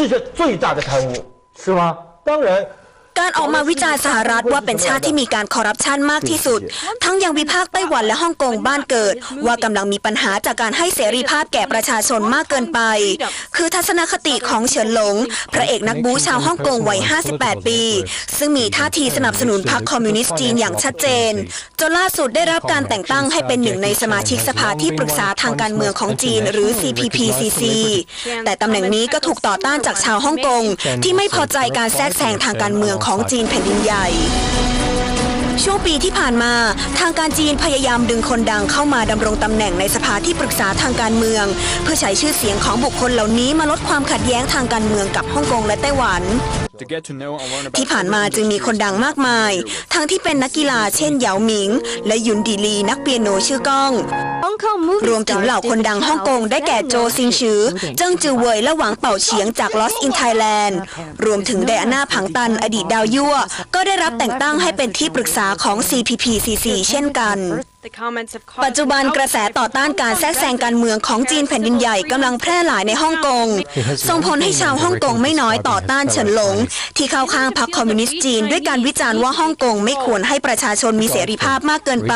世界最大的贪污，是吗？当然。 การออกมาวิจารณ์สหรัฐว่าเป็นชาติที่มีการคอร์รัปชันมากที่สุด ทั้งยังวิพากษ์ไต้หวันและฮ่องกงบ้านเกิด ว่ากำลังมีปัญหาจากการให้เสรีภาพแก่ประชาชนมากเกินไป คือทัศนคติของเฉินหลง พระเอกนักบูชาวฮ่องกงวัย 58 ปี ซึ่งมีท่าทีสนับสนุนพรรคคอมมิวนิสต์จีนอย่างชัดเจน จนล่าสุดได้รับการแต่งตั้งให้เป็นหนึ่งในสมาชิกสภาที่ปรึกษาทางการเมืองของจีนหรือ CPPCC แต่ตำแหน่งนี้ก็ถูกต่อต้านจากชาวฮ่องกงที่ไม่พอใจการแทรกแซงทางการเมืองของของจีนแผ่นดินใหญ่ ช่วงปีที่ผ่านมา ทางการจีนพยายามดึงคนดังเข้ามาดำรงตำแหน่งในสภาที่ปรึกษาทางการเมือง เพื่อใช้ชื่อเสียงของบุคคลเหล่านี้มาลดความขัดแย้งทางการเมืองกับฮ่องกงและไต้หวัน To get to know and learn about ที่ผ่านมาจึงมีคนดังมากมาย ทั้งที่เป็นนักกีฬาเช่นเหยาหมิง และหยุนดีลีนักเปียโนชื่อก้อง รวมถึงเหล่าคนดังฮ่องกงได้แก่โจซิงชือ เจิ้งจือเวยและหวังเป่าเฉียงจาก Lost in Thailand รวมถึงไดอาน่าผังตันอดีตดาวยั่ว ก็ได้รับแต่งตั้งให้เป็นที่ปรึกษาของ CPPCC เช่นกันปัจจุบันกระแสต่อต้านการแทรกแซงการเมืองของจีนแผ่นดินใหญ่กำลังแพร่หลายในฮ่องกง ส่งผลให้ชาวฮ่องกงไม่น้อยต่อต้านเฉินหลง ที่เข้าข้างพรรคคอมมิวนิสต์จีน ด้วยการวิจารณ์ว่าฮ่องกงไม่ควรให้ประชาชนมีเสรีภาพมากเกินไป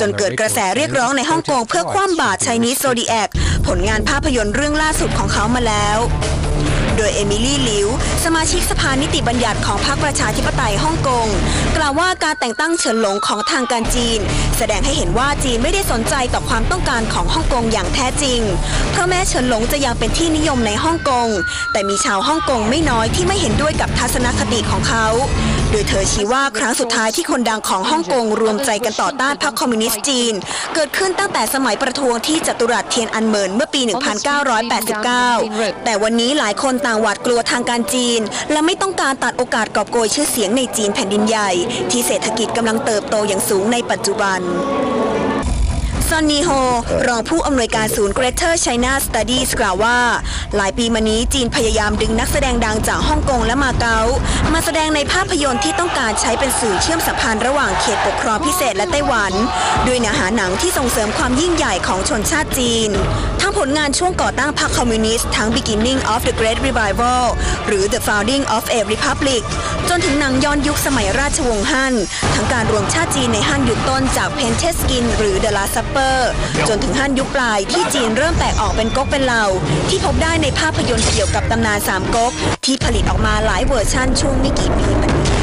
จนเกิดกระแสเรียกร้องในฮ่องกงเพื่อคว่ำบาตร Chinese Zodiac ผลงานภาพยนตร์เรื่องล่าสุดของเขามาแล้ว โดยเอมิลี่หลิว สมาชิกสภานิติบัญญัติของพรรคประชาธิปไตยฮ่องกง กล่าวว่าการแต่งตั้งเฉินหลงของทางการจีน แสดงให้เห็นว่าจีนไม่ได้สนใจต่อความต้องการของฮ่องกงอย่างแท้จริง เพราะแม้เฉินหลงจะยังเป็นที่นิยมในฮ่องกง แต่มีชาวฮ่องกงไม่น้อยที่ไม่เห็นด้วยกับทัศนคติของเขา โดยเธอชี้ว่าครั้งสุดท้ายที่คนดังของฮ่องกงรวมใจกันต่อต้านพรรคคอมมิวนิสต์จีน เกิดขึ้นตั้งแต่สมัยประท้วงที่จัตุรัสเทียนอันเหมินเมื่อปี 1989 แต่วันนี้หลายคนตางหวาดกลัวทางการจีน และไม่ต้องการตัดโอกาสกอบโกยชื่อเสียงในจีนแผ่นดินใหญ่ ที่เศรษฐกิจกำลังเติบโตอย่างสูงในปัจจุบัน ซอนนีโฮรองผู้อำนวยการศูนย์ Greater China Studies กล่าวว่า หลายปีมานี้จีนพยายามดึงนักแสดงดังจากฮ่องกงและมาเก๊ามาแสดงในภาพยนตร์ที่ต้องการใช้เป็นสื่อเชื่อมสัมพันธ์ระหว่างเขตปกครองพิเศษและไต้หวัน ด้วยเนื้อหาหนังที่ส่งเสริมความยิ่งใหญ่ของชนชาติจีน ทั้งผลงานช่วงก่อตั้งพรรคคอมมิวนิสต์ทั้ง Beginning of the Great Revival หรือ The Founding of a Republic จนถึงหนังย้อนยุคสมัยราชวงศ์ฮั่นทั้งการรวมชาติจีนในฮั่นยุคต้นจาก p e n t e s k i n หรือ The Last Supper จนถึงฮั่นยุคปลายที่จีนเริ่มแตกออกเป็นก๊กเป็นเหล่า ที่พบได้ในภาพยนตร์เกี่ยวกับตำนานสามก๊กที่ผลิตออกมาหลายเวอร์ชั่นช่วงไม่กี่ปีมานี้